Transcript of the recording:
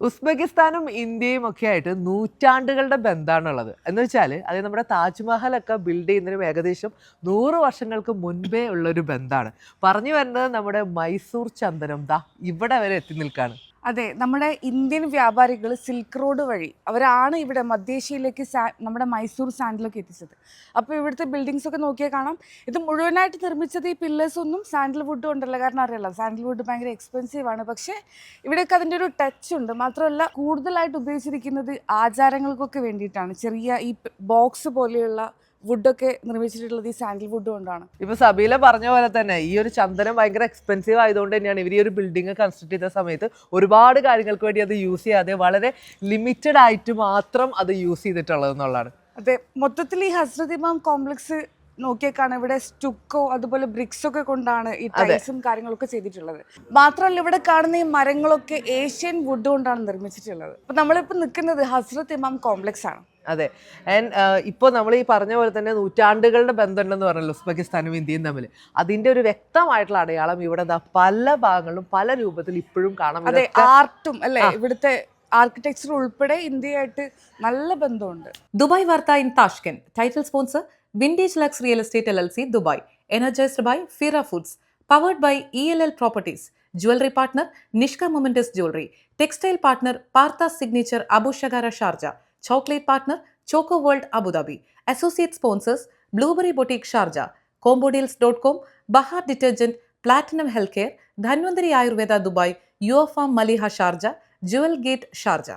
ഉസ്ബെക്കിസ്ഥാനും ഇന്ത്യയും ഒക്കെ ആയിട്ട് നൂറ്റാണ്ടുകളുടെ ബന്ധമാണുള്ളത് എന്ന് വെച്ചാൽ അത് നമ്മുടെ താജ്മഹലൊക്കെ ബിൽഡ് ചെയ്യുന്നതിനും ഏകദേശം നൂറ് വർഷങ്ങൾക്ക് മുൻപേ ഉള്ളൊരു ബന്ധമാണ് പറഞ്ഞു വരുന്നത് നമ്മുടെ മൈസൂർ ചന്ദനം ദാ ഇവിടെ വരെ എത്തി നിൽക്കാണ്. അതെ നമ്മുടെ ഇന്ത്യൻ വ്യാപാരികൾ സിൽക്ക് റോഡ് വഴി അവരാണ് ഇവിടെ മധ്യേഷ്യയിലേക്ക് നമ്മുടെ മൈസൂർ സാൻഡിലൊക്കെ എത്തിച്ചത്. അപ്പോൾ ഇവിടുത്തെ ബിൽഡിങ്സ് ഒക്കെ നോക്കിയാൽ കാണാം. ഇത് മുഴുവനായിട്ട് നിർമ്മിച്ചത് ഈ പില്ലേഴ്സ് ഒന്നും സാൻഡിൽ വുഡ് കൊണ്ടല്ല കാരണം അറിയാലോ സാൻഡിൽ വുഡ് ഭയങ്കര എക്സ്പെൻസീവ് ആണ്. പക്ഷേ ഇവിടെയൊക്കെ അതിന്റെ ഒരു ടച്ച് ഉണ്ട്. മാത്രമല്ല കൂടുതലായിട്ട് ഉപയോഗിച്ചിരിക്കുന്നത് ആചാരങ്ങൾക്കൊക്കെ വേണ്ടിയിട്ടാണ്. ചെറിയ ഈ ബോക്സ് പോലെയുള്ള വുഡൊക്കെ നിർമ്മിച്ചിട്ടുള്ളത് ഈ സാൻഡിൽ വുഡ് കൊണ്ടാണ്. ഇപ്പൊ സബീല പറഞ്ഞ പോലെ തന്നെ ഈ ഒരു ചന്ദനം ഭയങ്കര എക്സ്പെൻസീവ് ആയതുകൊണ്ട് തന്നെയാണ് ഇവർ ഈ ഒരു ബിൽഡിംഗ് കൺസ്ട്രക്ട് ചെയ്ത സമയത്ത് ഒരുപാട് കാര്യങ്ങൾക്ക് വേണ്ടി അത് യൂസ് ചെയ്യാതെ വളരെ ലിമിറ്റഡ് ആയിട്ട് മാത്രം അത് യൂസ് ചെയ്തിട്ടുള്ളത് എന്നുള്ളതാണ്. അതെ മൊത്തത്തിൽ ഈ ഹസ്രത് ഇമാം കോംപ്ലക്സ് നോക്കിയേക്കാണ് ഇവിടെ സ്റ്റുക്കോ അതുപോലെ ബ്രിക്സ് ഒക്കെ കൊണ്ടാണ് ഈ ടൈൽസും കാര്യങ്ങളൊക്കെ ചെയ്തിട്ടുള്ളത്. മാത്രമല്ല ഇവിടെ കാണുന്ന ഈ മരങ്ങളൊക്കെ ഏഷ്യൻ വുഡ് കൊണ്ടാണ് നിർമ്മിച്ചിട്ടുള്ളത്. അപ്പൊ നമ്മളിപ്പോ നിൽക്കുന്നത് ഹസ്രത്ത് ഇമാം കോംപ്ലക്സ് ആണ്. അതെ. ആൻഡ് ഇപ്പോൾ നമ്മൾ ഈ പറഞ്ഞ പോലെ തന്നെ നൂറ്റാണ്ടുകളുടെ ബന്ധമുണ്ടെന്ന് പറഞ്ഞല്ലോ ഉസ്ബെക്കിസ്ഥാനും ഇന്ത്യയും തമ്മിൽ. അതിന്റെ ഒരു വ്യക്തമായിട്ടുള്ള അടയാളം ഇവിടെ ദാ പല ഭാഗങ്ങളും പല രൂപത്തിൽ ഇപ്പോഴും കാണാം. അതെ ആർട്ടും അല്ലെ? ഇവിടുത്തെ ആർക്കിടെക്ചർ ഉൾപ്പെടെ ഇന്ത്യയായിട്ട് നല്ല ബന്ധമുണ്ട്. Dubai Vartha in Tashkent. Title sponsor Vintage Lux Real Estate L L C Dubai energised by Fira Foods powered by E L L Properties jewellery partner Nishka Momentous jewellery textile partner Partha Signature Abushakra Sharjah chocolate partner Choco World Abu Dhabi associate sponsors Blueberry Boutique Sharjah Combodeals dot com Bahar detergent platinum health care Dhanwantari Ayurveda Dubai UFarm Maliha Sharjah Jewel Gate Sharjah